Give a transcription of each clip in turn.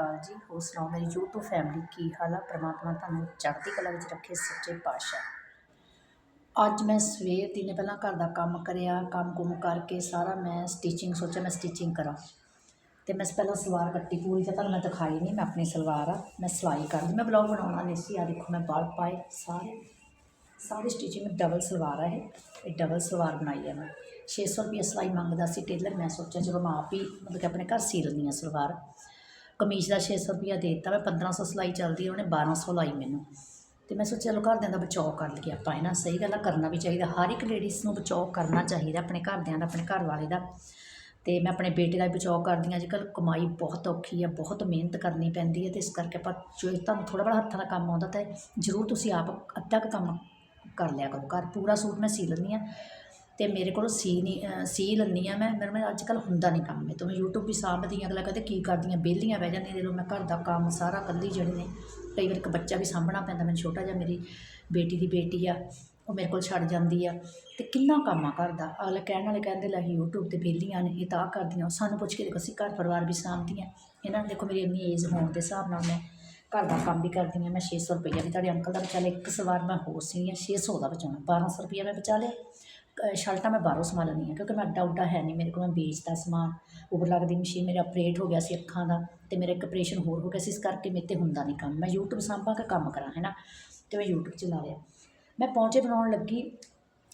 ਅਕਾਲ ਜੀ, ਹੋਰ ਸੁਣਾਓ ਮੇਰੀ YouTube ਫੈਮਿਲੀ ਕੀ ਹਾਲ ਆ? ਪ੍ਰਮਾਤਮਾ ਤੁਹਾਨੂੰ ਚੜ੍ਹਦੀ ਕਲਾ ਵਿੱਚ ਰੱਖੇ, ਸੱਚੇ ਪਾਤਸ਼ਾਹ। ਅੱਜ ਮੈਂ ਸਵੇਰ ਦੀ ਨੇ ਪਹਿਲਾਂ ਘਰ ਦਾ ਕੰਮ ਕਰਿਆ, ਕੰਮ ਕੁਮ ਕਰਕੇ ਸਾਰਾ ਮੈਂ ਸਟਿਚਿੰਗ ਸੋਚਿਆ, ਮੈਂ ਸਟਿਚਿੰਗ ਕਰਾਂ। ਤੇ ਮੈਂ ਪਹਿਲਾਂ ਸਲਵਾਰ ਕੱਟੀ ਪੂਰੀ ਤਾਂ ਤੁਹਾਨੂੰ ਮੈਂ ਦਿਖਾਈ ਨਹੀਂ, ਮੈਂ ਆਪਣੀ ਸਲਵਾਰ ਆ, ਮੈਂ ਸਿਲਾਈ ਕਰਦੀ, ਮੈਂ ਬਲੌਗ ਬਣਾਉਣਾ ਨਹੀਂ ਸੀ ਆ ਦੇਖੋ ਮੈਂ ਬਾਲ ਪਾਏ, ਸਾਰੇ, ਸਾਰੀ ਸਟਿਚਿੰਗ ਡਬਲ ਸਲਵਾਰ ਆ ਇਹ ਇਹ ਡਬਲ ਸਲਵਾਰ ਬਣਾਈ ਆ ਮੈਂ। 600 ਰੁਪਏ ਸਿਲਾਈ ਮੰਗਦਾ ਸੀ ਟੇਲਰ, ਮੈਂ ਸੋਚਿਆ ਚਲੋ ਮੈਂ ਆਪ ਹੀ, ਮਤਲਬ ਕਿ ਆਪਣੇ ਘਰ ਸੀ ਲੈਂਦੀ ਹਾਂ ਸਲਵਾਰ। ਕਮੀਜ਼ ਦਾ 600 ਰੁਪਇਆ ਦੇ ਦਿੱਤਾ, ਮੈਂ 1500 ਸਿਲਾਈ ਚੱਲਦੀ ਹੈ ਉਹਨੇ 1200 ਲਾਈ ਮੈਨੂੰ। ਤੇ ਮੈਂ ਸੋਚਿਆ, ਚਲੋ ਘਰਦਿਆਂ ਦਾ ਬਚਾਓ ਕਰ ਲਈਏ ਆਪਾਂ, ਹੈ ਨਾ? ਸਹੀ ਗੱਲ ਆ, ਕਰਨਾ ਵੀ ਚਾਹੀਦਾ। ਹਰ ਇੱਕ ਲੇਡੀਜ਼ ਨੂੰ ਬਚਾਓ ਕਰਨਾ ਚਾਹੀਦਾ, ਆਪਣੇ ਘਰਦਿਆਂ ਦਾ, ਆਪਣੇ ਘਰ ਵਾਲੇ ਦਾ। ਤੇ ਮੈਂ ਆਪਣੇ ਬੇਟੇ ਦਾ ਵੀ ਬਚਾਓ ਕਰਦੀ ਹਾਂ। ਅੱਜ ਕੱਲ੍ਹ ਕਮਾਈ ਬਹੁਤ ਔਖੀ ਹੈ ਬਹੁਤ ਮਿਹਨਤ ਕਰਨੀ ਪੈਂਦੀ ਹੈ ਤੇ ਇਸ ਕਰਕੇ ਆਪਾਂ ਜੇ ਤੁਹਾਨੂੰ ਥੋੜ੍ਹਾ ਬੜਾ ਹੱਥਾਂ ਦਾ ਕੰਮ ਆਉਂਦਾ ਤਾਂ ਜ਼ਰੂਰ ਤੁਸੀਂ ਆਪ ਅੱਧਾ ਕੁ ਕੰਮ ਕਰ ਲਿਆ ਕਰੋ। ਘਰ ਪੂਰਾ ਸੂਟ ਮੈਂ ਸੀ ਲੈਂਦੀ ਹਾਂ। ਤੇ ਮੇਰੇ ਕੋਲ ਸੀ ਨਹੀਂ ਸੀ ਲੈਂਦੀ ਹਾਂ ਮੈਂ ਮੇਰੇ ਮੈਂ ਅੱਜ ਕੱਲ੍ਹ ਹੁੰਦਾ ਨਹੀਂ ਕੰਮ ਮੇਰੇ ਤੋਂ। ਮੈਂ YouTube ਵੀ ਸਾਂਭਦੀ ਹਾਂ, ਅਗਲਾ ਕਹਿੰਦੇ ਕੀ ਕਰਦੀਆਂ, ਵਿਹਲੀਆਂ ਬਹਿ ਜਾਂਦੀਆਂ, ਜਦੋਂ ਮੈਂ ਘਰ ਦਾ ਕੰਮ ਸਾਰਾ ਇਕੱਲੀ ਜਿਹੜੇ ਨੇ, ਕਈ ਵਾਰ ਇੱਕ ਬੱਚਾ ਵੀ ਸਾਂਭਣਾ ਪੈਂਦਾ, ਮੈਨੂੰ ਛੋਟਾ ਜਿਹਾ ਮੇਰੀ ਬੇਟੀ ਦੀ ਬੇਟੀ ਆ, ਉਹ ਮੇਰੇ ਕੋਲ ਛੱਡ ਜਾਂਦੀ ਆ। ਤੇ ਕਿੰਨਾ ਕੰਮ ਆ ਘਰ ਦਾ। ਅਗਲੇ ਕਹਿਣ ਵਾਲੇ ਕਹਿੰਦੇ, ਲੈ ਅਸੀਂ YouTube ਤੇ ਵਿਹਲੀਆਂ ਨੇ, ਇਹ ਤਾਂ ਆਹ ਕਰਦੀਆਂ। ਉਹ ਸਾਨੂੰ ਪੁੱਛ ਕੇ ਦੇਖੋ, ਅਸੀਂ ਘਰ ਪਰਿਵਾਰ ਵੀ ਸਾਂਭਦੀਆਂ। ਇਹਨਾਂ ਨੇ ਦੇਖੋ, ਮੇਰੀ ਇੰਨੀ ਏਜ ਹੋਣ ਦੇ ਹਿਸਾਬ ਨਾਲ ਮੈਂ ਘਰ ਦਾ ਕੰਮ ਵੀ ਕਰਦੀ ਹਾਂ। ਮੈਂ 600 ਰੁਪਈਆ ਵੀ ਤੁਹਾਡੇ ਅੰਕਲ ਦਾ ਬਚਾ ਲਿਆ। ਇੱਕ ਸਵਾਰ ਮੈਂ ਹੋਰ ਸੀ ਆ 600 ਦਾ ਬਚਾਉਣਾ। 1200 ਰੁਪਈਆ ਮੈਂ ਬਚਾ ਲਿਆ। ਸ਼ਰਟਾਂ ਮੈਂ ਬਾਹਰੋਂ ਸਮਾ ਲੈਂਦੀ ਹਾਂ, ਕਿਉਂਕਿ ਮੈਂ ਅੱਡਾ ਉੱਡਾ ਹੈ ਨਹੀਂ, ਮੇਰੇ ਕੋਲ ਮੈਂ ਵੇਚਦਾ ਸਮਾਨ ਉਬਰ ਲੱਗਦੀ ਮਸ਼ੀਨ ਮੇਰਾ ਆਪਰੇਟ ਹੋ ਗਿਆ ਸੀ ਅੱਖਾਂ ਦਾ ਅਤੇ ਮੇਰਾ ਇੱਕ ਆਪਰੇਸ਼ਨ ਹੋਰ ਹੋ ਗਿਆ ਸੀ, ਇਸ ਕਰਕੇ ਮੇਰੇ ਤੇ ਹੁੰਦਾ ਨਹੀਂ ਕੰਮ। ਮੈਂ ਯੂਟਿਊਬ ਸਾਂਭਾਂ ਕੇ ਕੰਮ ਕਰਾਂ, ਹੈ ਨਾ? ਅਤੇ ਮੈਂ ਯੂਟਿਊਬ ਚਲਾ ਲਿਆ। ਮੈਂ ਪੌਂਚੇ ਬਣਾਉਣ ਲੱਗੀ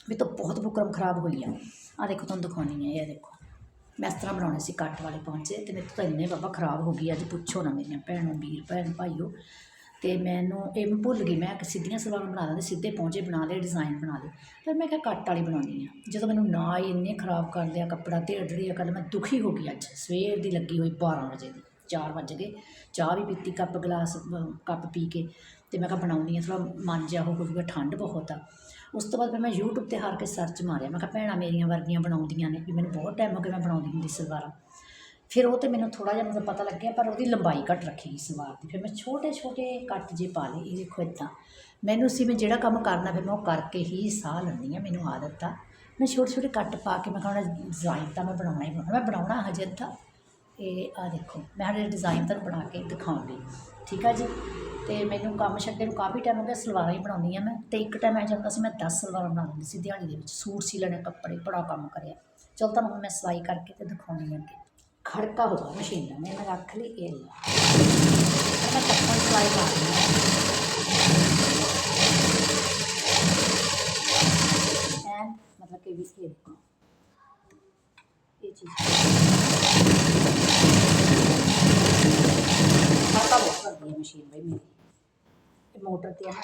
ਵੀ ਤਾਂ ਬਹੁਤ ਬੁਕਰਮ ਖਰਾਬ ਹੋਈ ਆ। ਆ ਦੇਖੋ, ਤੁਹਾਨੂੰ ਦਿਖਾਉਣੀ ਹੈ ਇਹ ਦੇਖੋ। ਮੈਂ ਇਸ ਤਰ੍ਹਾਂ ਬਣਾਉਣੇ ਸੀ ਕੱਟ ਵਾਲੇ ਪਹੁੰਚੇ ਤੇ ਮੇਰੇ ਤੋਂ ਤਾਂ ਇੰਨੇ ਬਾਬਾ ਖਰਾਬ ਹੋ ਗਈ ਅੱਜ ਪੁੱਛੋ ਨਾ ਮੇਰੀਆਂ ਭੈਣੋ, ਵੀਰ, ਭੈਣ, ਭਾਈਓ। ਤੇ ਮੈਨੂੰ ਇਹ ਮੈਂ ਭੁੱਲ ਗਈ, ਮੈਂ ਕਿ ਸਿੱਧੀਆਂ ਸਲਵਾਰਾਂ ਬਣਾ ਦਿੰਦੀ, ਸਿੱਧੇ ਪਹੁੰਚੇ ਬਣਾ ਲਏ ਡਿਜ਼ਾਈਨ ਬਣਾ ਲਏ। ਪਰ ਮੈਂ ਕਿਹਾ ਕੱਟ ਵਾਲੀ ਬਣਾਉਣੀ ਆ ਜਦੋਂ ਮੈਨੂੰ ਨਾ ਹੀ ਇੰਨੇ ਖਰਾਬ ਕਰ ਲਿਆ ਕੱਪੜਾ ਢੇੜ ਢੜੀਆ ਕਰ ਲਿਆ ਮੈਂ ਦੁਖੀ ਹੋ ਗਈ ਅੱਜ। ਸਵੇਰ ਦੀ ਲੱਗੀ ਹੋਈ 12 ਵਜੇ ਦੀ 4 ਵਜ ਗਏ। ਚਾਹ ਵੀ ਪੀਤੀ, ਕੱਪ ਗਲਾਸ ਕੱਪ ਪੀ ਕੇ। ਤੇ ਮੈਂ ਕਿਹਾ ਬਣਾਉਣੀ ਆ ਥੋੜ੍ਹਾ ਮਨ ਜਿਹਾ ਹੋ ਕਿਉਂਕਿ ਠੰਡ ਬਹੁਤ ਆ। ਉਸ ਤੋਂ ਬਾਅਦ ਫਿਰ ਮੈਂ YouTube ਤੇ ਹਾਰ ਕੇ ਸਰਚ ਮਾਰਿਆ। ਮੈਂ ਕਿਹਾ ਭੈਣਾਂ ਮੇਰੀਆਂ ਵਰਗੀਆਂ ਬਣਾਉਂਦੀਆਂ ਨੇ। ਵੀ ਮੈਨੂੰ ਬਹੁਤ ਟਾਈਮ ਹੋ ਗਿਆ ਮੈਂ ਬਣਾਉਂਦੀ ਹੁੰਦੀ ਸਲਵਾਰਾਂ। ਫਿਰ ਉਹ ਤੇ ਮੈਨੂੰ ਥੋੜ੍ਹਾ ਜਿਹਾ ਮਤਲਬ ਪਤਾ ਲੱਗਿਆ, ਪਰ ਉਹਦੀ ਲੰਬਾਈ ਘੱਟ ਰੱਖੀ ਗਈ ਸਲਵਾਰ ਦੀ। ਫਿਰ ਮੈਂ ਛੋਟੇ ਛੋਟੇ ਕੱਟ ਜੇ ਪਾ ਲਏ, ਇਹ ਦੇਖੋ ਇੱਦਾਂ ਮੈਨੂੰ ਸੀ, ਮੈਂ ਜਿਹੜਾ ਕੰਮ ਕਰਨਾ, ਫਿਰ ਮੈਂ ਉਹ ਕਰਕੇ ਹੀ ਸਾਹ ਲੈਂਦੀ ਹਾਂ, ਮੈਨੂੰ ਆਦਤ ਆ ਮੈਂ ਛੋਟੇ ਛੋਟੇ ਕੱਟ ਪਾ ਕੇ ਮੈਂ ਕਹਣਾ ਡਿਜ਼ਾਈਨ ਤਾਂ ਮੈਂ ਬਣਾਉਣਾ ਹੀ ਬਣਾਉਣਾ। ਮੈਂ ਬਣਾਉਣਾ ਹਜੇ ਅੱਧਾ ਇਹ ਆ ਦੇਖੋ, ਮੈਂ ਹਜੇ ਡਿਜ਼ਾਈਨ ਤਾਂ ਬਣਾ ਕੇ ਦਿਖਾਉਂਗੀ। ਠੀਕ ਆ ਜੀ? ਤੇ ਮੈਨੂੰ ਕੰਮ ਛੱਡੇ ਨੂੰ ਕਾਫੀ ਟਾਈਮ ਹੋ ਗਿਆ, ਸਲਵਾਰਾਂ ਹੀ ਬਣਾਉਂਦੀ ਆ ਮੈਂ। ਤੇ ਇੱਕ ਟਾਈਮ ਐ ਜਾਂਦਾ ਸੀ, ਮੈਂ 10 ਸਲਵਾਰਾਂ ਬਣਾ ਲੈਂਦੀ ਸੀ ਦਿਹਾੜੀ ਦੇ ਵਿੱਚ। ਸੂਟ ਸੀ ਲੈਣੇ, ਕੱਪੜੇ, ਬੜਾ ਕੰਮ ਕਰਿਆ। ਚਲ ਤੁਹਾਨੂੰ ਹੁਣ ਮੈਂ ਸਿਲਾਈ ਕਰਕੇ ਤੇ ਦਿਖਾਉਣੀ ਆ ਅੱਗੇ। ਖੜਕਾ ਹੋਗਾ ਮਸ਼ੀਨ ਦਾ। ਮੈਂ ਰੱਖ ਲਈ, ਇਹ ਲਾ ਮੈਂ ਕੱਪੜਾ ਸਿਲਾਈ ਕਰਦੀ ਹਾਂ ਮਤਲਬ ਕਿ ਵੀ ਇਹ ਦੇਖੋ। ਇਹ ਚੀਜ਼ ਖੜਕਾ ਬਹੁਤ ਕਰਦੀ ਹੈ ਮਸ਼ੀਨ ਬਈ ਮੇਰੀ। ਇਹ ਮੋਟਰ ਤੇ ਆ ਨਾ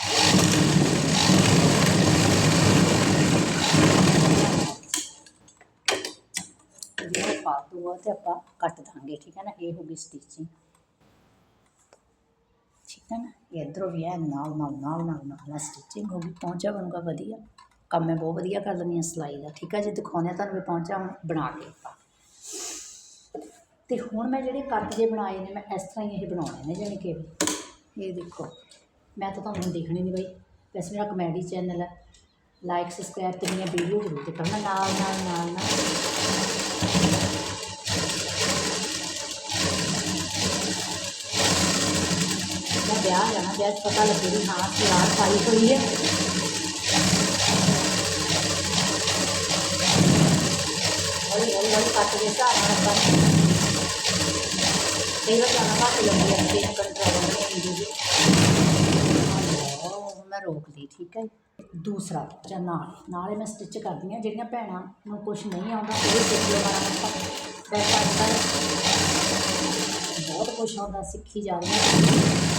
ਜਿਹੜਾ ਫਾਲਤੂ ਆ ਤੇ ਆਪਾਂ ਕੱਟ ਦਾਂਗੇ, ਠੀਕ ਹੈ ਨਾ? ਇਹ ਹੋ ਗਈ ਸਟਿਚਿੰਗ ਠੀਕ ਹੈ ਨਾ? ਇਹ ਇੱਧਰੋਂ ਵੀ ਹੈ, ਨਾਲ ਨਾਲ ਨਾਲ ਨਾਲ ਨਾਲ ਸਟਿਚਿੰਗ ਹੋ ਗਈ ਪਹੁੰਚਾ ਬਣੂਗਾ ਵਧੀਆ। ਕੰਮ ਮੈਂ ਬਹੁਤ ਵਧੀਆ ਕਰ ਲੈਂਦੀ ਹਾਂ ਸਿਲਾਈ ਦਾ। ਠੀਕ ਹੈ ਜੀ, ਦਿਖਾਉਂਦੇ ਹਾਂ ਤੁਹਾਨੂੰ ਵੀ ਪਹੁੰਚਾ ਬਣਾ ਕੇ ਆਪਾਂ। ਤੇ ਹੁਣ ਮੈਂ ਜਿਹੜੇ ਕੱਟ ਜੇ ਬਣਾਏ ਨੇ, ਮੈਂ ਇਸ ਤਰ੍ਹਾਂ ਹੀ ਇਹ ਬਣਾਉਣੇ ਨੇ ਜਿਵੇਂ ਕਿ ਇਹ ਦੇਖੋ, ਮੈਂ ਤਾਂ ਤੁਹਾਨੂੰ ਦੇਖਣੀ ਨਹੀਂ ਬਈ। ਵੈਸੇ ਮੇਰਾ ਕਮੇਡੀ ਚੈਨਲ ਹੈ। ਲਾਈਕ ਸਬਸਕ੍ਰਾਈਬ ਤੇ ਮੇਰੀਆਂ ਵੀਡੀਓ ਜ਼ਰੂਰ ਦੇਖਣਾ। ਨਾਲ ਨਾਲ ਨਾਲ ਨਾਲ। ਮੈਂ ਵਿਆਹ ਜਾਣਾ ਵਿਆਹ 'ਚ ਪਤਾ ਲੱਗੇ ਵੀ ਹਾਂ ਤਿਆਰ ਪਾਈ ਹੋਈ ਹੈ ਹੌਲੀ ਹੌਲੀ ਹੌਲੀ ਕੱਟ ਦੇ ਹਿਸਾਬ ਨਾਲ ਆਪਾਂ ਕਈ ਵਾਰ ਜਾਣਾ ਘੱਟ ਜਾਂਦੀ ਹੈ ਤੇ ਕੰਟਰੋਲ ਨਹੀਂ ਹੁੰਦੀ ਜੀ ਉਹ ਮੈਂ ਰੋਕ ਲਈ ਠੀਕ ਹੈ ਦੂਸਰਾ ਜਾਂ ਨਾਲੇ ਨਾਲੇ ਮੈਂ ਸਟਿਚ ਕਰਦੀ ਹਾਂ ਜਿਹੜੀਆਂ ਭੈਣਾਂ ਨੂੰ ਕੁਝ ਨਹੀਂ ਆਉਂਦਾ ਉਹ ਸਿੱਖ ਲਓ ਮਾੜਾ ਮੋਟਾ ਵੈਸੇ ਅੱਜ ਕੱਲ੍ਹ ਬਹੁਤ ਕੁਝ ਆਉਂਦਾ ਸਿੱਖੀ ਜਾ ਰਹੀ ਹਾਂ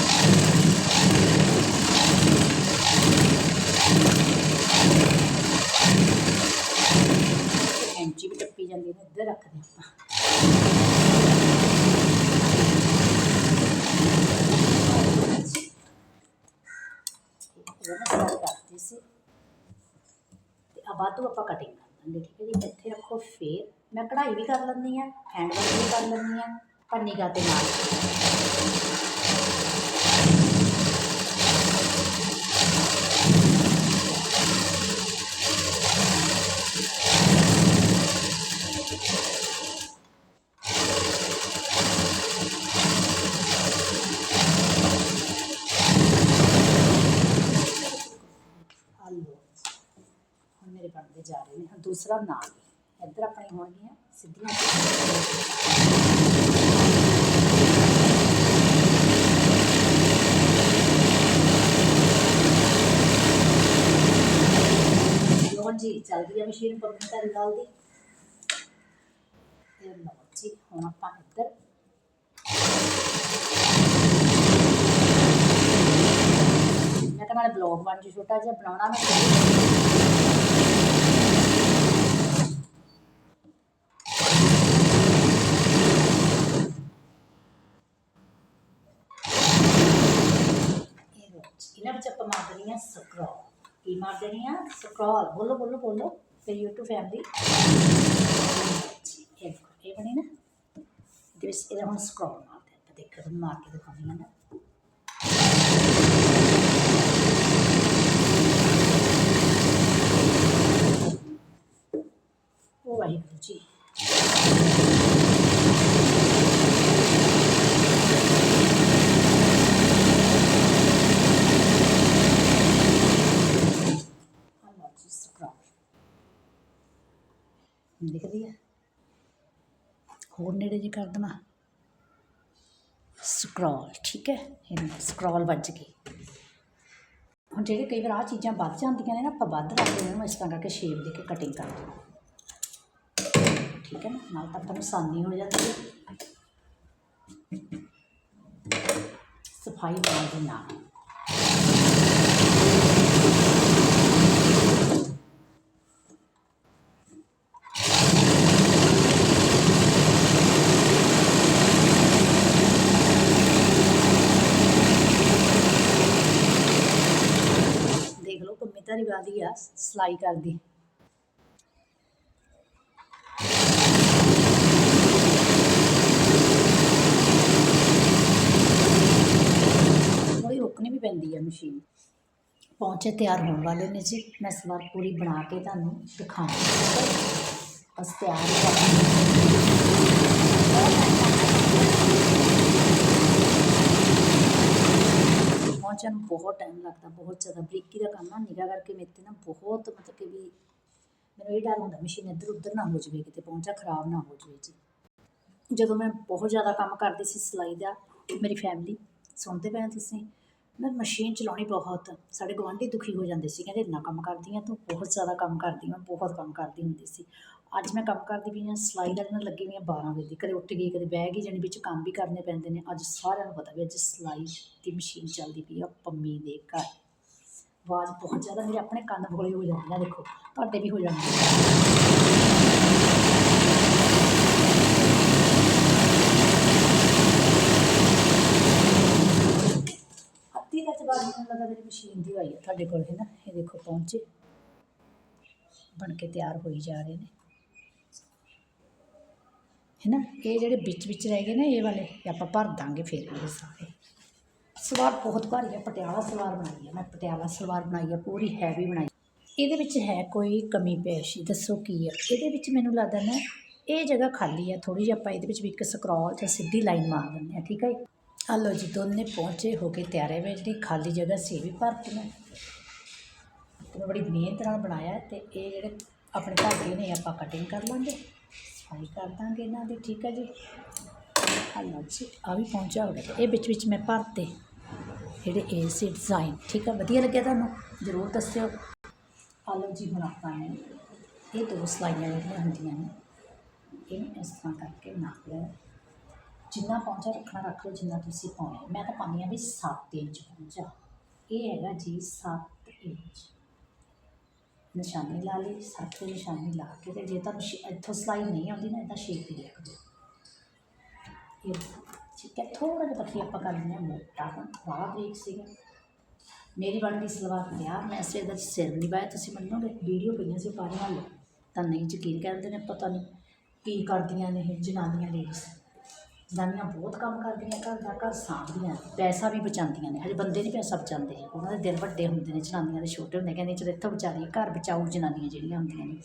ਜਾਂਦੀ ਨੇ, ਇੱਧਰ ਰੱਖਦੇ ਆਪਾਂ। ਇਹ ਮੈਂ ਸਟਾਰਟ ਕਰਤੀ ਸੀ। ਤੇ ਆ ਬਾਅਦੋਂ ਆਪਾਂ ਕਟਿੰਗ ਕਰ ਲਾਂਗੇ ਠੀਕ ਹੈ ਜੀ। ਇੱਥੇ ਰੱਖੋ ਫੇਰ। ਮੈਂ ਕਢਾਈ ਵੀ ਕਰ ਲੈਂਦੀ ਆ ਹੈਂਡ ਵਰਕ ਵੀ ਕਰ ਲੈਂਦੀ ਆ ਪਰ ਨਿਗਾਹ ਦੇ ਨਾਲ। ਦੂਸਰਾ ਨਾਲ ਇੱਧਰ ਆਪਣੇ ਹੋਣਗੀਆਂ, ਸਿੱਧੀਆਂ। ਲੋ ਜੀ, ਚੱਲਦੀ ਹੈ ਮਸ਼ੀਨ ਪੰਮੀ ਨਾਲ ਦੀ। ਤੇ ਲਓ ਜੀ, ਹੁਣ ਆਪਾਂ ਇੱਧਰ। ਮੈਂ ਕਿਹਾ ਨਾਲੇ ਬਲੌਗ ਬਣ ਜੂ, ਛੋਟਾ ਜਿਹਾ ਬਣਾਉਣਾ ਮੈਂ ਇਹ ਲਓ ਜੀ, ਇਹਨਾਂ ਵਿੱਚ ਆਪਾਂ ਮਾਰ ਦੇਣੀ ਆ ਸਕਰੋਲ ਕੀ ਮਾਰ ਦੇਣੀ ਆ ਸਕਰੋਲ ਬੋਲੋ ਬੋਲੋ ਬੋਲੋ। ਤੇ YouTube ਫੈਮਿਲੀ ਇਹ ਇਹ ਬਣੀ ਨਾ। ਇਹਦੇ ਵਿੱਚ ਇਹਦਾ ਹੁਣ ਸਕਰੋਲ ਮਾਰਦੇ ਆਪਾਂ ਦੇਖੋ ਤੁਹਾਨੂੰ ਮਾਰ ਕੇ ਦਿਖਾਉਂਦੀ ਹਾਂ ਨਾ। ਉਹ ਵਾਹਿਗੁਰੂ ਜੀ Allah ਜੀ ਸਕਰਾਲ ਦਿਖਦੀ ਹੈ ਹੋਰ ਨੇੜੇ ਜੀ ਕਰ ਦੇਣਾ ਸਕਰੋਲ ਠੀਕ ਹੈ? ਇਹ ਸਕਰੋਲ ਵੱਜ ਗਈ। ਹੁਣ ਜਿਹੜੇ ਕਈ ਵਾਰ ਆ ਚੀਜ਼ਾਂ ਵੱਧ ਜਾਂਦੀਆਂ ਨੇ ਨਾ, ਆਪਾਂ ਵੱਧ ਰੱਖ ਦਿੰਦੇ ਹਾਂ ਇਸ ਤਰ੍ਹਾਂ ਕਰਕੇ ਸ਼ੇਪ ਦੇ ਕੇ ਕਟਿੰਗ ਕਰ ਦਿਓ। ਠੀਕ ਹੈ ਨਾ? ਨਾਲ ਤਾਂ ਆਪਾਂ ਨੂੰ ਆਸਾਨੀ ਹੋ ਜਾਂਦੀ ਹੈ। ਸਫ਼ਾਈ ਨਾਲ ਦੇ ਨਾਲ ਦੇਖ ਲਓ ਪੰਮੀ ਧਾਰੀ ਸਿਲਾਈ ਕਰਦੀ। ਥੋੜੀ ਰੁਕਣੀ ਵੀ ਪੈਂਦੀ ਹੈ ਮਸ਼ੀਨ। ਪਹੁੰਚੇ ਤਿਆਰ ਹੋਣ ਵਾਲੇ ਨੇ ਜੀ। ਮੈਂ ਸਲਵਾਰ ਪੂਰੀ ਬਣਾ ਕੇ ਤੁਹਾਨੂੰ ਦਿਖਾਉਂਗੀ ਬਸ ਤਿਆਰ ਹੀ ਕਰਨੀ ਪਹੁੰਚਣ ਨੂੰ ਬਹੁਤ ਟਾਈਮ ਲੱਗਦਾ, ਬਹੁਤ ਜ਼ਿਆਦਾ ਬਰੀਕੀ ਦਾ ਕੰਮ ਆ। ਨਿਗਾਹ ਕਰਕੇ ਮੇਰੇ ਤੇ ਨਾ ਬਹੁਤ ਮਤਲਬ ਕਿ ਵੀ ਮੈਨੂੰ ਇਹ ਡਰ ਹੁੰਦਾ ਮਸ਼ੀਨ ਇੱਧਰ ਉੱਧਰ ਨਾ ਹੋ ਜਾਵੇ, ਕਿਤੇ ਪਹੁੰਚਾ ਖਰਾਬ ਨਾ ਹੋ ਜਾਵੇ ਜੀ। ਜਦੋਂ ਮੈਂ ਬਹੁਤ ਜ਼ਿਆਦਾ ਕੰਮ ਕਰਦੀ ਸੀ ਸਿਲਾਈ ਦਾ, ਮੇਰੀ ਫੈਮਿਲੀ ਸੁਣਦੇ ਪਏ ਤੁਸੀਂ, ਮੈਂ ਮਸ਼ੀਨ ਚਲਾਉਣੀ ਬਹੁਤ, ਸਾਡੇ ਗੁਆਂਢੀ ਦੁਖੀ ਹੋ ਜਾਂਦੇ ਸੀ, ਕਹਿੰਦੇ ਇੰਨਾ ਕੰਮ ਕਰਦੀ ਆ ਤੂੰ, ਬਹੁਤ ਜ਼ਿਆਦਾ ਕੰਮ ਕਰਦੀ ਮੈਂ ਬਹੁਤ ਕੰਮ ਕਰਦੀ ਹੁੰਦੀ ਸੀ। ਅੱਜ ਮੈਂ ਕੰਮ ਕਰਦੀ ਪਈ ਹਾਂ, ਸਿਲਾਈ ਦਾ ਨਾਲ ਲੱਗੀ ਹੋਈ ਹਾਂ 12 ਵਜੇ ਦੀ। ਕਦੇ ਉੱਠ ਗਈ ਕਦੇ ਬਹਿ ਗਈ ਜਾਣੀ, ਵਿੱਚ ਕੰਮ ਵੀ ਕਰਨੇ ਪੈਂਦੇ ਨੇ। ਅੱਜ ਸਾਰਿਆਂ ਨੂੰ ਪਤਾ ਵੀ ਅੱਜ ਸਿਲਾਈ ਦੀ ਮਸ਼ੀਨ ਚੱਲਦੀ ਪਈ ਆ ਪੰਮੀ ਦੇ ਘਰ। ਆਵਾਜ਼ ਬਹੁਤ ਜ਼ਿਆਦਾ ਮੇਰੇ ਆਪਣੇ ਕੰਨ ਬੋਲੇ ਹੋ ਜਾਂਦੇ ਨੇ, ਦੇਖੋ। ਤੁਹਾਡੇ ਵੀ ਹੋ ਜਾਂਦੇ ਅੱਧੀ ਦਾ ਜਵਾਬ ਮੈਨੂੰ ਲੱਗਾ ਮੇਰੀ ਮਸ਼ੀਨ ਦੀ ਆਈ ਹੈ ਤੁਹਾਡੇ ਕੋਲ ਹੈ ਨਾ ਇਹ ਦੇਖੋ ਪਹੁੰਚੇ। ਬਣ ਕੇ ਤਿਆਰ ਹੋਈ ਜਾ ਰਹੇ ਨੇ। ਹੈ ਨਾ ਇਹ ਜਿਹੜੇ ਵਿੱਚ ਵਿੱਚ ਰਹਿ ਗਏ ਨਾ, ਇਹ ਵਾਲੇ ਆਪਾਂ ਭਰ ਦਾਂਗੇ ਫਿਰ ਇਹ ਸਾਰੇ। ਸਲਵਾਰ ਬਹੁਤ ਭਾਰੀ ਹੈ ਪਟਿਆਲਾ ਸਲਵਾਰ ਬਣਾਈ ਹੈ ਮੈਂ, ਪਟਿਆਲਾ ਸਲਵਾਰ ਬਣਾਈ ਹੈ ਪੂਰੀ ਹੈਵੀ ਬਣਾਈ। ਇਹਦੇ ਵਿੱਚ ਹੈ ਕੋਈ ਕਮੀ ਪੇਸ਼ੀ ਦੱਸੋ ਕੀ ਹੈ ਇਹਦੇ ਵਿੱਚ ਮੈਨੂੰ ਲੱਗਦਾ ਨਾ, ਇਹ ਜਗ੍ਹਾ ਖਾਲੀ ਹੈ ਥੋੜੀ ਜਿਹੀ ਆਪਾਂ ਇਹਦੇ ਵਿੱਚ ਵੀ ਇੱਕ ਸਕਰੋਲ ਜਾਂ ਸਿੱਧੀ ਲਾਈਨ ਮਾਰ ਦਿੰਦੇ ਹਾਂ ਠੀਕ ਹੈ ਜੀ? ਆਹ ਜੀ, ਦੋਨੇ ਪਹੁੰਚੇ ਹੋ ਕੇ ਤਿਆਰੇ ਵਿੱਚ ਜਿਹੜੀ ਖਾਲੀ ਜਗ੍ਹਾ ਸੀ ਇਹ ਵੀ ਭਰਤੀ ਮੈਂ। ਬੜੀ ਮਿਹਨਤ ਨਾਲ ਬਣਾਇਆ ਤੇ ਇਹ ਜਿਹੜੇ ਆਪਣੇ ਧਾਗੇ ਨੇ, ਆਪਾਂ ਕਟਿੰਗ ਕਰ ਲਾਂਗੇ। ਸਫ਼ਾਈ ਕਰ ਦਾਂਗੇ ਇਹਨਾਂ ਦੀ, ਠੀਕ ਹੈ ਜੀ? ਆਹ ਲਓ ਜੀ, ਆ ਵੀ ਪਹੁੰਚਿਆ ਹੋ ਇਹ ਵਿੱਚ ਵਿੱਚ ਮੈਂ ਭਰਤੇ ਜਿਹੜੇ ਇਹ ਸੀ ਡਿਜ਼ਾਈਨ ਠੀਕ ਹੈ? ਵਧੀਆ ਲੱਗਿਆ ਤੁਹਾਨੂੰ? ਜ਼ਰੂਰ ਦੱਸਿਓ। ਆਹ ਲਓ ਜੀ, ਹੁਣ ਆਪਾਂ ਨੇ ਇਹ ਦੋ ਸਲਾਈਆਂ ਜਿਹੜੀਆਂ ਹੁੰਦੀਆਂ ਨੇ, ਇਹਨੂੰ ਇਸ ਤਰ੍ਹਾਂ ਕਰਕੇ ਨਾਪ ਲਿਆ ਜਿੰਨਾ ਪਹੁੰਚਾ ਰੱਖਣਾ ਰੱਖ ਲਓ, ਜਿੰਨਾ ਤੁਸੀਂ ਪਾਉਣਾ। ਮੈਂ ਤਾਂ ਪਾਉਂਦੀ ਹਾਂ ਵੀ 7 ਇੰਚ ਪਹੁੰਚਾ ਇਹ ਹੈਗਾ ਜੀ 7 ਇੰਚ। ਨਿਸ਼ਾਨੀ ਲਾ ਲਈ 7 ਨਿਸ਼ਾਨੀ ਲਾ ਕੇ ਤੇ ਜੇ ਤੁਹਾਨੂੰ ਸ਼ੇ- ਇੱਥੋਂ ਸਿਲਾਈ ਨਹੀਂ ਆਉਂਦੀ ਨਾ, ਇਹਦਾ ਸ਼ੇਪ ਹੀ ਲਿਖ ਦਿਓ ਇਹ ਠੀਕ ਹੈ ਥੋੜਾ ਜਿਹਾ ਪੱਖੀ ਆਪਾਂ ਕਰ ਲੈਂਦੇ ਹਾਂ, ਮੋਟਾ ਹੁਣ ਬੜਾ ਬਰੀਕ ਸੀਗਾ। ਮੇਰੀ ਬਣਦੀ ਸਲਵਾਰ ਤਿਆਰ ਮੈਂ ਸਵੇਰ ਦਾ ਸਿਰ ਨਹੀਂ ਪਾਇਆ, ਤੁਸੀਂ ਮੰਨੋਗੇ, ਵੀਡੀਓ ਪਈਆਂ ਸੀ ਪਾਣੀ ਵਾਲ ਤਾਂ ਨਹੀਂ ਯਕੀਨ ਕਰਦੇ ਨੇ ਪਤਾ ਨਹੀਂ ਕੀ ਕਰਦੀਆਂ ਨੇ ਇਹ ਜਨਾਨੀਆਂ ਲੇਡੀਜ਼ ਜਨਾਨੀਆਂ ਬਹੁਤ ਕੰਮ ਕਰਦੀਆਂ ਘਰ ਦਾ ਘਰ ਸਾਂਭਦੀਆਂ ਪੈਸਾ ਵੀ ਬਚਾਉਂਦੀਆਂ ਨੇ ਹਜੇ ਬੰਦੇ ਨਹੀਂ ਪੈਸਾ ਬਚਾਉਂਦੇ। ਉਹਨਾਂ ਦੇ ਦਿਲ ਵੱਡੇ ਹੁੰਦੇ ਨੇ ਜਨਾਨੀਆਂ ਦੇ ਛੋਟੇ ਹੁੰਦੇ ਕਹਿੰਦੇ ਚਲੋ ਇੱਥੋਂ ਵਿਚਾਰੀਆਂ ਘਰ ਬਚਾਊ ਜਨਾਨੀਆਂ ਜਿਹੜੀਆਂ ਹੁੰਦੀਆਂ ਨੇ।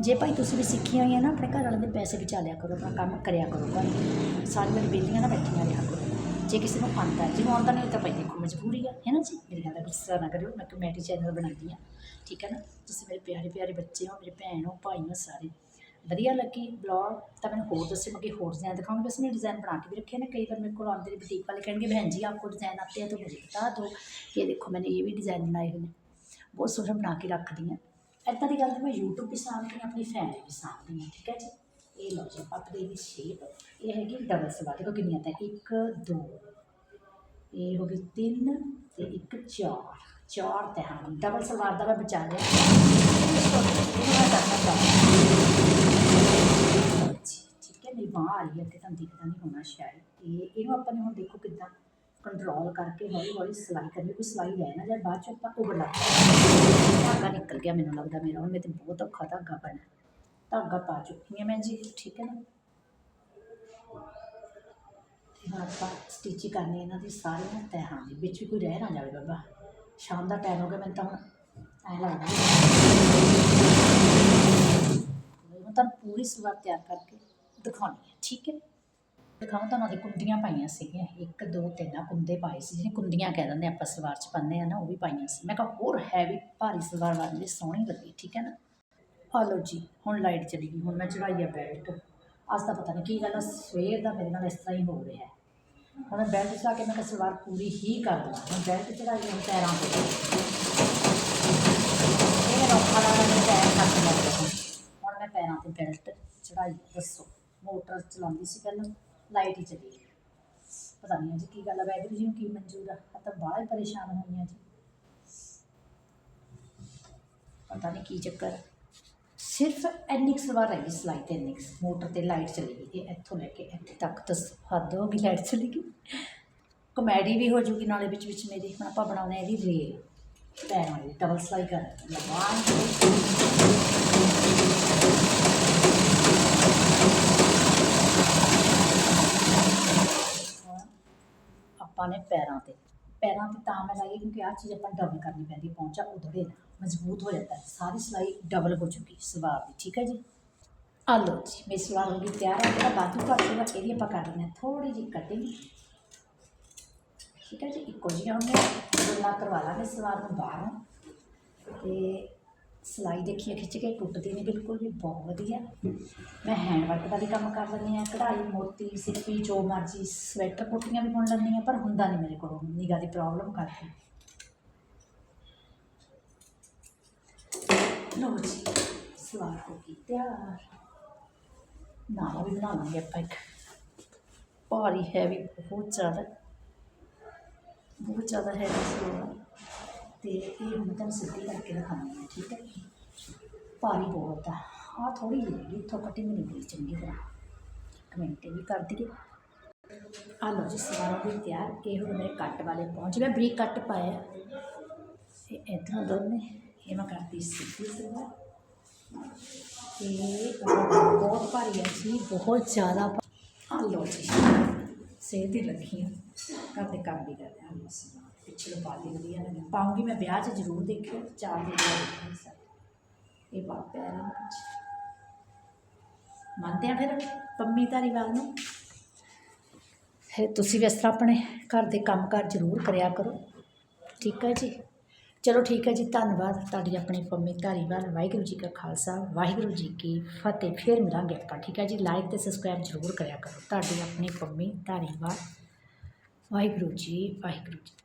ਜੇ ਭਾਈ ਤੁਸੀਂ ਵੀ ਸਿੱਖੀਆਂ ਹੋਈਆਂ ਨਾ ਆਪਣੇ ਘਰ ਵਾਲਿਆਂ ਦੇ ਪੈਸੇ ਬਚਾ ਲਿਆ ਕਰੋ ਆਪਣਾ ਕੰਮ ਕਰਿਆ ਕਰੋ ਘਰ ਸਾਰੀ ਮੇਰੀ ਬੇਲੀਆਂ ਨਾ ਬੈਠੀਆਂ ਰਿਹਾ ਕਰੋ। ਜੇ ਕਿਸੇ ਨੂੰ ਆਉਂਦਾ ਹੈ, ਜਿਹਨੂੰ ਆਉਂਦਾ ਨਹੀਂ ਤਾਂ ਭਾਈ ਦੇਖੋ ਮਜਬੂਰੀ ਆ ਹੈ ਨਾ ਜੀ? ਮੇਰੀ ਗੱਲ ਦਾ ਗੁੱਸਾ ਨਾ ਕਰਿਓ ਮੈਂ ਕਮੇਡੀ ਚੈਨਲ ਬਣਾਉਂਦੀ ਆ ਠੀਕ ਹੈ ਨਾ? ਤੁਸੀਂ ਮੇਰੇ ਪਿਆਰੇ ਪਿਆਰੇ ਬੱਚੇ ਹੋ ਮੇਰੇ ਭੈਣ ਹੋ ਭਾਈ ਹੋ ਸਾਰੇ। ਵਧੀਆ ਲੱਗੀ ਬਲੌਗ ਤਾਂ ਮੈਨੂੰ ਹੋਰ ਦੱਸਿਓ ਮੈਂ ਕਿ ਹੋਰ ਡਿਜ਼ਾਈਨ ਦਿਖਾਉਂਗੀ ਬਸ ਮੈਂ ਡਿਜ਼ਾਈਨ ਬਣਾ ਕੇ ਵੀ ਰੱਖੇ ਨੇ ਕਈ ਵਾਰ ਮੇਰੇ ਕੋਲ ਆਉਂਦੇ ਨੇ ਬੁਟੀਕ ਵਾਲੇ ਕਹਿਣਗੇ बहन जी आपको डिज़ाइन आते हैं तो मुझे बता दो ये देखो मैंने ये भी डिज़ाइन बनाए हुए हैं ਬਹੁਤ ਸੋਹਣੇ ਬਣਾ ਕੇ ਰੱਖਦੀ ਹਾਂ ਇੱਦਾਂ ਦੀ ਗੱਲ ਤਾਂ ਮੈਂ YouTube ਵੀ ਸਾਂਭਦੀ ਹਾਂ ਆਪਣੀ ਫੈਮਿਲੀ ਵੀ ਸਾਂਭਦੀ ਹਾਂ ਠੀਕ ਹੈ ਜੀ ਇਹ ਲਓ ਜੀ ਆਪਾਂ ਦੇ ਦੀ ਸ਼ੇਪ ਇਹ ਹੈਗੀ ਡਬਲ ਸਲਵਾਰ ਦੇਖੋ ਕਿੰਨੀਆਂ ਤਾਂ ਇੱਕ ਦੋ ਇਹ ਹੋ ਗਈ ਤਿੰਨ ਤੇ ਇੱਕ ਚਾਰ ਚਾਰ ਤੇ ਹਾਂ ਡਬਲ ਸਲਵਾਰ ਠੀਕ ਹੈ, ਮੇਰੀ ਬਾਂਹ ਆ ਰਹੀ ਹੈ ਤੇ ਤੁਹਾਨੂੰ ਦਿਖਦਾ ਨਹੀਂ ਹੋਣਾ ਸ਼ਾਇਦ। ਤੇ ਇਹਨੂੰ ਆਪਾਂ ਨੇ ਹੁਣ ਦੇਖੋ ਕਿੱਦਾਂ ਕੰਟਰੋਲ ਕਰਕੇ ਹੌਲੀ ਹੌਲੀ ਸਿਲਾਈ ਕਰਨੀ ਕੋਈ ਸਿਲਾਈ ਰਹਿ ਨਾ ਜਾਏ, ਬਾਅਦ ਚ ਆਪਾਂ ਉਗਲਾ ਧਾਗਾ ਨਿਕਲ ਗਿਆ ਮੈਨੂੰ ਲੱਗਦਾ ਮੇਰਾ, ਹੁਣ ਮੈਂ ਤੇ ਬਹੁਤ ਔਖਾ ਧਾਗਾ ਪੈਣਾ ਧਾਗਾ ਪਾ ਚੁੱਕੀ ਹਾਂ ਮੈਂ ਜੀ, ਠੀਕ ਹੈ ਨਾ? ਹੁਣ ਆਪਾਂ ਸਟਿਚ ਕਰਨੀ ਇਹਨਾਂ ਦੀ ਸਾਰੀਆਂ ਤਹਿਾਂ ਦੀ, ਵਿੱਚ ਵੀ ਕੋਈ ਰਹਿ ਨਾ ਜਾਵੇ ਬਾਬਾ। ਸ਼ਾਮ ਦਾ ਟਾਈਮ ਹੋ ਗਿਆ, ਮੈਨੂੰ ਤਾਂ ਹੁਣ ਐਂ ਲੱਗਦਾ। ਤੁਹਾਨੂੰ ਪੂਰੀ ਸਲਵਾਰ ਤਿਆਰ ਕਰਕੇ ਦਿਖਾਉਣੀ ਹੈ, ਠੀਕ ਹੈ? ਦਿਖਾਵਾਂ ਤੁਹਾਨੂੰ ਉਹਦੀ ਕੁੰਦੀਆਂ ਪਾਈਆਂ ਸੀਗੀਆਂ, ਇੱਕ, ਦੋ, ਤਿੰਨ ਕੁੰਦੇ ਪਾਏ ਸੀ ਜਿਹਨੇ ਕੁੰਦੀਆਂ ਕਹਿ ਦਿੰਦੇ ਆਪਾਂ ਸਲਵਾਰ 'ਚ ਪਾਉਂਦੇ ਆ ਨਾ, ਉਹ ਵੀ ਪਾਈਆਂ ਸੀ। ਮੈਂ ਕਿਹਾ ਹੋਰ ਹੈਵੀ ਭਾਰੀ ਸਲਵਾਰ ਵਾਲੀ ਸੋਹਣੀ ਲੱਗੀ, ਠੀਕ ਹੈ ਨਾ? ਆ ਲਓ ਜੀ, ਹੁਣ ਲਾਈਟ ਚਲੀ ਗਈ, ਹੁਣ ਮੈਂ ਚੜਾਈ ਆ ਬੈਲਟ ਅੱਜ ਤਾਂ ਪਤਾ ਨਹੀਂ ਕੀ ਗੱਲ ਆ, ਸਵੇਰ ਦਾ ਮੇਰੇ ਨਾਲ ਇਸ ਤਰ੍ਹਾਂ ਹੀ ਹੋ ਰਿਹਾ ਹੈ। ਹੁਣ ਮੈਂ ਬੈਲਟ ਚੜਾ ਕੇ ਮੈਂ ਕਿਹਾ ਸਲਵਾਰ ਪੂਰੀ ਹੀ ਕਰ ਦਵਾਂ ਹੁਣ ਬੈਲਟ ਚੜਾਈ ਹੁਣ ਪੈਰਾਂ ਤੇ। ਇਹ ਮੇਰਾ ਔਖਾ ਲੱਗਦਾ ਪੈਰ ਥੱਕ ਜਾਂਦੇ ਹੁਣ ਪੈਰਾਂ ਤੇ ਬੈਲਟ ਚੜਾਈ ਦੱਸੋ। ਮੋਟਰ ਚਲਾਉਂਦੀ ਸੀ ਪਹਿਲਾਂ, ਲਾਈਟ ਹੀ ਚਲੀ ਗਈ। ਪਤਾ ਨਹੀਂ ਜੀ ਕੀ ਗੱਲ ਆ ਵੈਗਰੂ ਜੀ ਨੂੰ ਕੀ ਮਨਜ਼ੂਰ ਆ? ਆ ਤਾਂ ਬਾਹਲਾ ਹੀ ਪਰੇਸ਼ਾਨ ਹੋਈਆਂ ਜੀ। ਪਤਾ ਨਹੀਂ ਕੀ ਚੱਕਰ ਆ। ਸਿਰਫ ਇੰਨੀ ਸਵਾਰ ਸਲਵਾਰ ਰਹੀ ਸਲਾਈ ਤੇ ਇੰਨੀ ਮੋਟਰ ਤੇ ਲਾਈਟ ਚਲੀ ਗਈ ਇਹ ਇੱਥੋਂ ਲੈ ਕੇ ਇੱਥੇ ਤੱਕ ਤਾਂ ਹੱਦ ਹੋ ਗਈ ਲਾਈਟ ਚਲੀ ਗਈ। ਕਮੇਡੀ ਵੀ ਹੋ ਜੂਗੀ ਨਾਲੇ ਵਿੱਚ ਵਿੱਚ ਮੇਰੀ। ਹੁਣ ਆਪਾਂ ਬਣਾਉਣੇ ਇਹਦੀ ਰੇਲ ਪੈਰਾਂ ਵਾਲੀ ਡਬਲ ਸਲਾਈ ਕਰ ਲਵਾਂ ਆਪਾਂ ਨੇ ਪੈਰਾਂ ਤੇ। ਪੈਰਾਂ ਤੇ ਤਾਂ ਮੈਂ ਲਾਈ ਕਿਉਂਕਿ ਆਹ ਚੀਜ਼ ਆਪਾਂ ਡਬਲ ਕਰਨੀ ਪੈਂਦੀ, ਪਹੁੰਚਾ ਉਧੜੇ ਨਾ। ਮਜ਼ਬੂਤ ਹੋ ਜਾਂਦਾ। ਸਾਰੀ ਸਿਲਾਈ ਡਬਲ ਹੋ ਚੁੱਕੀ, ਸਲਵਾਰ ਦੀ, ਠੀਕ ਹੈ ਜੀ? ਆ ਲਓ ਜੀ ਮੇਰੀ ਸਲਵਾਰ ਹੋ ਗਈ ਤਿਆਰ ਹੈ ਜਿਹੜਾ ਬਾਜੂ ਘੱਟ ਹੋਗਾ ਇਹਦੀ ਆਪਾਂ ਕਰ ਲੈਂਦੇ ਹਾਂ। ਥੋੜੀ ਜਿਹੀ ਕਟਿੰਗ ਠੀਕ ਹੈ ਜੀ, ਇੱਕੋ ਜਿਹਾ ਹੁੰਦੇ ਗੱਲਾਂ ਕਰਵਾ ਲਾਂਗੇ ਸਲਵਾਰ ਨੂੰ ਬਾਹਰੋਂ। ਤੇ ਸਿਲਾਈ ਦੇਖੀਏ ਖਿੱਚ ਕੇ ਟੁੱਟਦੀ ਨਹੀਂ ਬਿਲਕੁਲ ਵੀ, ਬਹੁਤ ਵਧੀਆ। ਮੈਂ ਹੈਂਡ ਵਰਕ ਦਾ ਵੀ ਕੰਮ ਕਰ ਲੈਂਦੀ ਹਾਂ, ਕਢਾਈ, ਮੋਤੀ ਸਿੱਪੀ ਜੋ ਮਰਜ਼ੀ ਸਵੈਟਰ ਕੋਟੀਆਂ ਵੀ ਬੁਣ ਲੈਂਦੀ ਹਾਂ, ਪਰ ਹੁੰਦਾ ਨਹੀਂ ਮੇਰੇ ਕੋਲੋਂ, ਨਿਗਾਹ ਦੀ ਪ੍ਰੋਬਲਮ ਕਰਕੇ। ਲਓ ਜੀ, ਸਲਵਾਰ ਹੋ ਗਈ ਤਿਆਰ। ਨਾਲ ਵੀ ਬਣਾ ਲਾਂਗੇ ਆਪਾਂ ਇੱਕ। ਭਾਰੀ ਹੈ ਵੀ ਬਹੁਤ ਜ਼ਿਆਦਾ। ਬਹੁਤ ਜ਼ਿਆਦਾ ਹੈਵੀ ਸਲਵਾਰ ਤੇ ਇਹ ਹੁਣ ਤਾਂ ਸਿੱਧੀ ਕਰਕੇ ਦਿਖਾਉਣੀ ਹੈ ਠੀਕ ਹੈ ਭਾਰੀ ਬਹੁਤ ਆ ਆਹ ਥੋੜੀ ਜਿਹੀ ਹੈਗੀ ਇੱਥੋਂ ਕਟਿੰਗ ਨਹੀਂ ਹੋਈ ਚੰਗੀ ਤਰ੍ਹਾਂ ਕਮੈਂਟ ਵੀ ਕਰ ਦਈਏ ਆ ਲਓ ਜੀ ਸਲਵਾਰਾਂ ਵੀ ਤਿਆਰ ਇਹ ਹੁਣ ਮੇਰੇ ਕੱਟ ਵਾਲੇ ਪਹੁੰਚ ਮੈਂ ਬਰੀਕ ਕੱਟ ਪਾਇਆ ਇਹ ਇੱਧਰੋਂ ਦੋਨੇ ਇਹ ਮੈਂ ਕਰਤੀ ਸਿੱਧੀ ਸਲਵਾਰ ਤੇ ਬਹੁਤ ਭਾਰੀ ਹੈ ਜੀ ਬਹੁਤ ਜ਼ਿਆਦਾ ਭਾ- ਆ ਲਓ ਜੀ ਸਿਹਤ ਹੀ ਰੱਖੀ ਆ। ਘਰ ਦੇ ਕੰਮ ਵੀ ਕਰਦੇ ਹਾਂ ਬਸ। ਪਿੱਛੇ ਨੂੰ ਵਧੀਆ ਲੱਗੀ ਪਾਉਂਗੀ ਮੈਂ ਵਿਆਹ 'ਚ ਜ਼ਰੂਰ ਦੇਖਿਓ, ਚਾਰ ਦਿਨ ਬਾਅਦ ਦੇਖਿਓ ਇਹ ਬਾਤ ਪਿਆਰੀ ਵਿੱਚ ਮੰਨਦੇ ਆ ਫਿਰ ਪੰਮੀ ਧਾਰੀਵਾਲ ਨੂੰ? ਫਿਰ ਤੁਸੀਂ ਵੀ ਇਸ ਤਰ੍ਹਾਂ ਆਪਣੇ ਘਰ ਦੇ ਕੰਮਕਾਰ ਜ਼ਰੂਰ ਕਰਿਆ ਕਰੋ। ਠੀਕ ਹੈ ਜੀ? ਚਲੋ ਠੀਕ ਹੈ ਜੀ, ਧੰਨਵਾਦ ਤੁਹਾਡੀ ਆਪਣੀ ਪੰਮੀ ਧਾਰੀਵਾਲ ਵਾਹਿਗੁਰੂ ਜੀ ਕਾ ਖਾਲਸਾ, ਵਾਹਿਗੁਰੂ ਜੀ ਕੀ ਫਤਿਹ। ਫਿਰ ਮਿਲਾਂਗੇ ਆਪਾਂ, ਠੀਕ ਹੈ ਜੀ? ਲਾਈਕ ਤੇ ਸਬਸਕ੍ਰਾਈਬ ਜ਼ਰੂਰ ਕਰਿਆ ਕਰੋ। ਤੁਹਾਡੀ ਆਪਣੀ ਪੰਮੀ ਧਾਰੀਵਾਲ ਵਾਹਿਗੁਰੂ ਜੀ ਵਾਹਿਗੁਰੂ ਜੀ